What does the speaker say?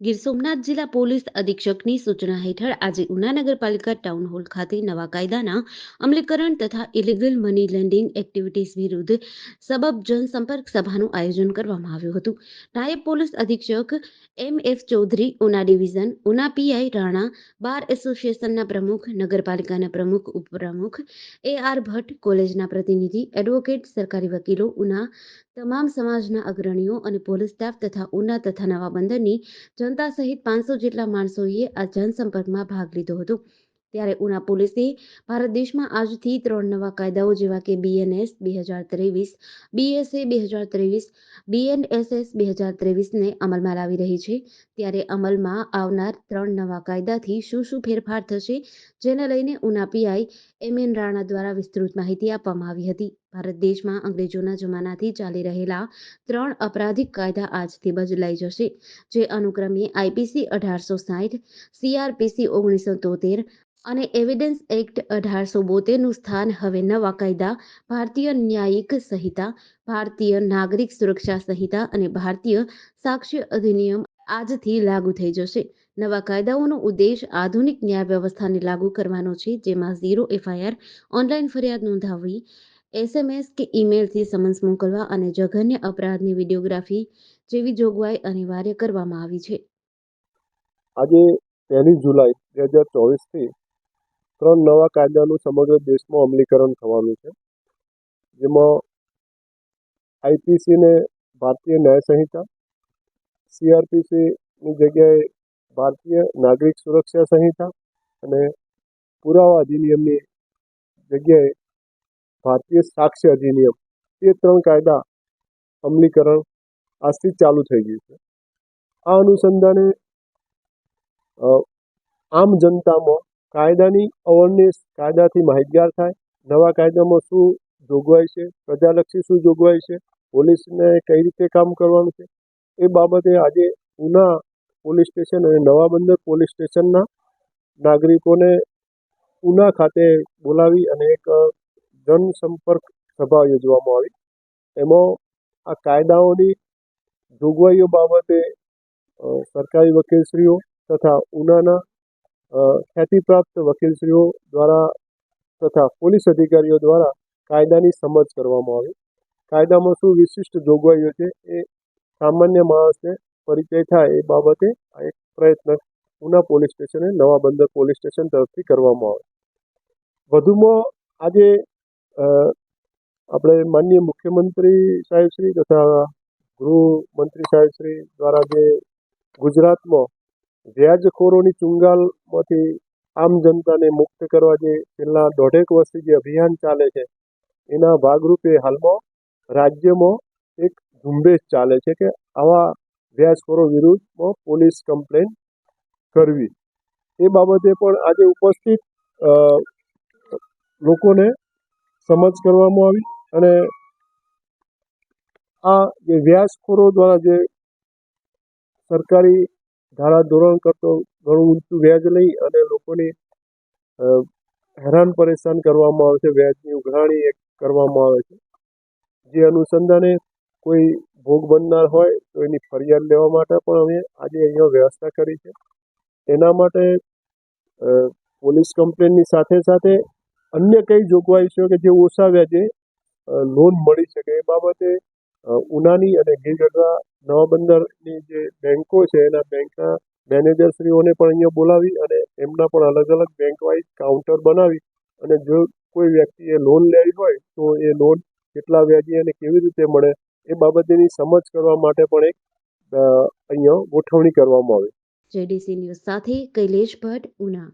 ગીર સોમનાથ જિલ્લા પોલીસ અધિક્ષકની સૂચના હેઠળ આજે ઉના નગરપાલિકા ટાઉન હોલ ખાતે નવા કાયદાના અમલીકરણ તથા ઇલીગલ મની લેન્ડિંગ એક્ટિવિટીઝ વિરુદ્ધ સબબ જનસંપર્ક સભાનું આયોજન કરવામાં આવ્યું હતું. નાયબ પોલીસ અધિક્ષક M F Chaudhary, Una division, Una PI Rana, bar એસોસિએશનના પ્રમુખ, નગરપાલિકાના પ્રમુખ, ઉપપ્રમુખ, એ આર ભટ્ટ, કોલેજના પ્રતિનિધિ, એડવોકેટ, સરકારી વકીલો, ઉના, તમામ સમાજના અગ્રણીઓ અને પોલીસ સ્ટાફ તથા ઉના તથા નવા બંદરની જનતા સહિત પાંચસો જેટલા માણસોએ આ જનસંપર્કમાં ભાગ લીધો હતો. ત્યારે ઉના પોલીસે ભારત દેશમાં આજથી ત્રણ નવા કાયદાઓ જેવા કે બીએનએસ બે હજાર ત્રેવીસ બીએસએ બે હજાર ત્રેવીસ બીએનએસએસ બે હજાર ત્રેવીસને અમલમાં લાવી રહી છે. ત્યારે અમલમાં આવનાર ત્રણ નવા કાયદાથી શું શું ફેરફાર થશે જેને લઈને Una PI M N Rana દ્વારા વિસ્તૃત માહિતી આપવામાં આવી હતી. ભારત દેશમાં અંગ્રેજોના જમાનાથી ચાલી રહેલા ત્રણ અપરાધિક કાયદા આજથી બદલાઈ જશે, જે અનુક્રમે આઈપીસી અઢારસો સાઠ સીઆરપીસી ઓગણીસો તોતેર અને એવિડન્સ એક્ટ અઢારસો બોતેરનું સ્થાન હવે નવા કાયદા, ભારતીય ન્યાયિક સંહિતા, ભારતીય નાગરિક સુરક્ષા સંહિતા અને ભારતીય સાક્ષ્ય અધિનિયમ આજથી લાગુ થઈ જશે. નવા કાયદાઓનો ઉદ્દેશ આધુનિક ન્યાય વ્યવસ્થાને લાગુ કરવાનો છે, જેમાં ઝીરો એફઆઈઆર ઓનલાઈન ફરિયાદ નોંધાવવી એસએમએસ કે ઈમેલથી સમન્સ મોકલવા અને જઘન્ય અપરાધની વિડીયોગ્રાફી જેવી જોગવાઈ અનિવાર્ય કરવામાં આવી છે. આજે પહેલી જુલાઈ, બે હજાર ચોવીસથી ત્રણ નવા કાયદાનું સમગ્ર દેશમાં અમલીકરણ થવાનું છે. જેમાં આઈપીસીને ભારતીય ન્યાય સંહિતા, સીઆરપીસીની જગ્યાએ ભારતીય નાગરિક સુરક્ષા સંહિતા અને પુરાવા અધિનિયમની જગ્યાએ ભારતીય સાક્ષ્ય અધિનિયમ, એ ત્રણ કાયદા અમલીકરણ આજથી ચાલુ થઈ ગયું છે. આ અનુસંધાને આમ જનતામાં કાયદાની અવરનેસ કાયદાથી માહિતગાર થાય. નવા કાયદામાં શું જોગવાઈ છે, પ્રજાલક્ષી શું જોગવાઈ છે, પોલીસને કઈ રીતે કામ કરવાનું છે, એ બાબતે આજે ઉના પોલીસ સ્ટેશન અને નવા બંદર પોલીસ સ્ટેશનના નાગરિકોને ઉના ખાતે બોલાવી અને એક જનસંપર્ક સભા યોજવામાં આવી. એમાં આ કાયદાઓની જોગવાઈઓ બાબતે સરકારી વકીલશ્રીઓ તથા ઉનાના ખ્યાતિપ્રાપ્ત વકીલશ્રીઓ દ્વારા તથા પોલીસ અધિકારીઓ દ્વારા કાયદાની સમજ કરવામાં આવી. કાયદામાં શું વિશિષ્ટ જોગવાઈઓ છે એ સામાન્ય માણસને પરિચય થાય એ બાબતે આ એક પ્રયત્ન ઉના પોલીસ સ્ટેશને નવા બંદર પોલીસ સ્ટેશન તરફથી કરવામાં આવે વધુમાં આજે આપણે માનનીય મુખ્યમંત્રી સાહેબશ્રી તથા ગૃહમંત્રી સાહેબશ્રી દ્વારા જે ગુજરાતમાં વ્યાજખોરોની ચુંગાલમાંથી આમ જનતાને મુક્ત કરવા જે છેલ્લા દોઢેક વર્ષથી જે અભિયાન ચાલે છે, એના ભાગરૂપે હાલમાં રાજ્યમાં એક ઝુંબેશ ચાલે છે કે આવા વ્યાજખોરો વિરુદ્ધમાં પોલીસ કમ્પ્લેન કરવી. એ બાબતે પણ આજે ઉપસ્થિત લોકોને સમજ કરવામાં આવી અને આ જે વ્યાજખોરો દ્વારા જે સરકારી ધારા ધોરણ કરતો ઘણું ઊંચું વ્યાજ લઈ અને લોકોને હેરાન પરેશાન કરવામાં આવે છે, વ્યાજની ઉઘરાણી એક કરવામાં આવે છે. જે અનુસંધાને કોઈ ભોગ બનનાર હોય તો એની ફરિયાદ લેવા માટે પણ અમે આજે અહીંયા વ્યવસ્થા કરી છે. એના માટે પોલીસ કમ્પ્લેનની સાથે સાથે અન્ય કઈ જોગવાઈ છે કે જે ઓછા વ્યાજે લોન મળી શકે એ બાબતે ઉનાની અને ગીર ગઢડા નવા બંદરની જે બેન્કો છે, એના બેંકના મેનેજરશ્રીઓને પણ અહીંયા બોલાવી અને એમના પણ અલગ અલગ બેંક વાઇઝ કાઉન્ટર બનાવી અને જો કોઈ વ્યક્તિએ લોન લેવી હોય તો એ લોન કેટલા વ્યાજે અને કેવી રીતે મળે એ બાબતેની સમજ કરવા માટે પણ એક અહીંયા ગોઠવણી કરવામાં આવી. જેડીસી ન્યૂઝ સાથે કૈલેશ ભટ્ટ, ઉના.